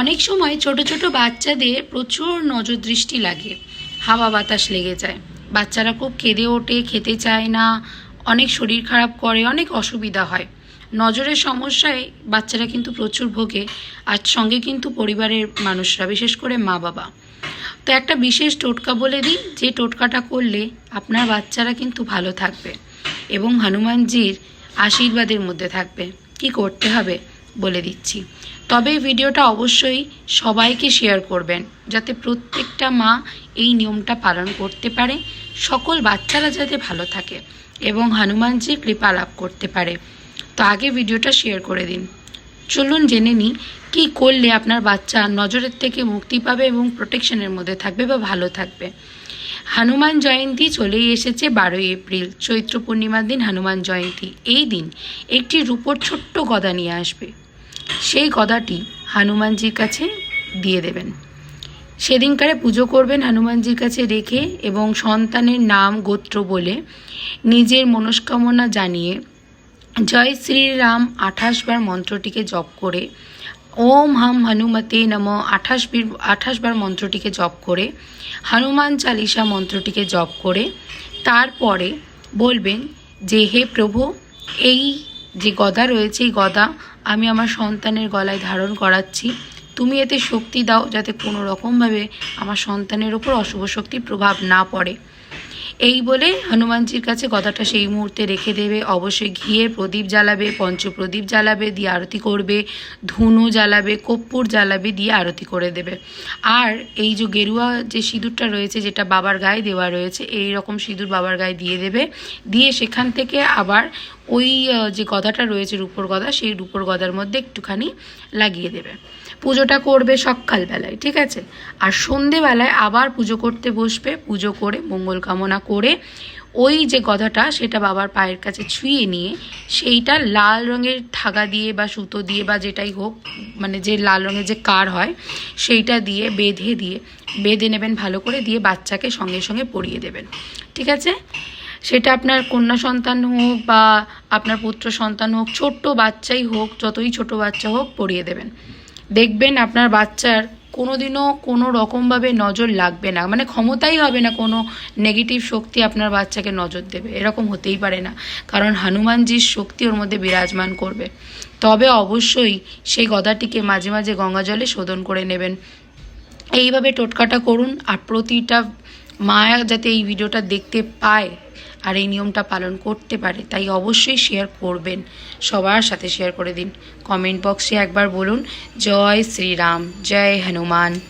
অনেক সময় ছোট ছোট বাচ্চাদের প্রচুর নজর দৃষ্টি লাগে। হাওয়া বাতাস লেগে যায়। বাচ্চারা খুব কেঁদে ওঠে, খেতে চায় না, অনেক শরীর খারাপ করে, অনেক অসুবিধা হয়। নজরের সমস্যায় বাচ্চারা কিন্তু প্রচুর ভোগে, আর সঙ্গে কিন্তু পরিবারের মানুষরা, বিশেষ করে মা বাবা। তো একটা বিশেষ টোটকা বলে দিই, যে টোটকাটা করলে আপনার বাচ্চারা কিন্তু ভালো থাকবে এবং হনুমানজির আশীর্বাদের মধ্যে থাকবে। কি করতে হবে? বলে দিচ্ছি। তবে ভিডিওটা অবশ্যই সবাইকে শেয়ার করবেন, যাতে প্রত্যেকটা মা এই নিয়মটা পালন করতে পারে, সকল বাচ্চারা যাতে ভালো থাকে এবং হনুমানজির কৃপা লাভ করতে পারে। তো আগে ভিডিওটা শেয়ার করে দিন। চলুন জেনে নিই কী করলে আপনার বাচ্চা নজরের থেকে মুক্তি পাবে এবং প্রোটেকশনের মধ্যে থাকবে বা ভালো থাকবে? হনুমান জয়ন্তী চলেই এসেছে বারোই এপ্রিল, চৈত্র পূর্ণিমার দিন হনুমান জয়ন্তী। এই দিন একটি রূপোর ছোট্ট গদা নিয়ে আসবে। সেই গদাটি হনুমানজির কাছে দিয়ে দেবেন। সেদিনকারে পুজো করবেন হনুমানজির কাছে রেখে এবং সন্তানের নাম গোত্র বলে নিজের মনস্কামনা জানিয়ে জয় শ্রীরাম আঠাশ বার মন্ত্রটিকে জপ করে, ওম হাম হনুমতে নম আঠাশ বীর আঠাশ বার মন্ত্রটিকে জপ করে, হনুমান চালিসা মন্ত্রটিকে জপ করে, তারপরে বলবেন যে, হে প্রভু, এই যে গদা রয়েছে, এই গদা আমি আমার সন্তানের গলায় ধারণ করাচ্ছি। তুমি এতে শক্তি দাও যাতে কোনো রকমভাবে আমার সন্তানের ওপর অশুভ শক্তির প্রভাব না পড়ে। এই বলে হনুমানজির কাছে গদাটা সেই মুহূর্তে রেখে দেবে। অবশ্যই ঘিয়ের প্রদীপ জ্বালাবে, পঞ্চপ্রদীপ জ্বালাবে, দিয়ে আরতি করবে, ধুনো জ্বালাবে, কপ্পুর জ্বালাবে, দিয়ে আরতি করে দেবে। আর এই যে গেরুয়া যে সিঁদুরটা রয়েছে, যেটা বাবার গায়ে দেওয়া রয়েছে এই রকম সিঁদুর বাবার গায়ে দিয়ে দেবে। দিয়ে সেখান থেকে আবার ওই যে গদাটা রয়েছে রূপোর গদা, সেই রূপোর গদার মধ্যে একটুখানি লাগিয়ে দেবে। পুজোটা করবে সকালবেলায়, ঠিক আছে? আর সন্ধেবেলায় আবার পুজো করতে বসবে, পুজো করে, মঙ্গল কামনা করে ওই যে গধাটা সেটা বাবার পায়ের কাছে ছুঁয়ে নিয়ে সেইটা লাল রঙের ধাগা দিয়ে বা সুতো দিয়ে বা যেটাই হোক মানে যে লাল রঙের যে কার হয়, সেইটা দিয়ে বেঁধে দিয়ে, বেঁধে নেবেন ভালো করে, দিয়ে বাচ্চাকে সঙ্গে সঙ্গে পরিয়ে দেবেন, ঠিক আছে? সেটা আপনার কন্যা সন্তান হোক বা আপনার পুত্র সন্তান হোক, ছোট্ট বাচ্চাই হোক, যতই ছোট বাচ্চা হোক পড়িয়ে দেবেন। দেখবেন আপনার বাচ্চার কোনোদিনও কোনো রকমভাবে নজর লাগবে না। মানে ক্ষমতাই হবে না কোনো নেগেটিভ শক্তি আপনার বাচ্চাকে নজর দেবে। এরকম হতেই পারে না। কারণ হনুমানজির শক্তি ওর মধ্যে বিরাজমান করবে। তবে অবশ্যই সেই গদাটিকে মাঝে মাঝে গঙ্গা জলে শোধন করে নেবেন। এইভাবে টোটকাটা করুন আর প্রতিটা মায়া যাতে এই ভিডিওটা দেখতে পায় আর এই নিয়মটা পালন করতে পারে, তাই অবশ্যই শেয়ার করবেন। সবার সাথে শেয়ার করে দিন। কমেন্ট বক্সে একবার বলুন, জয় শ্রীরাম, জয় হনুমান।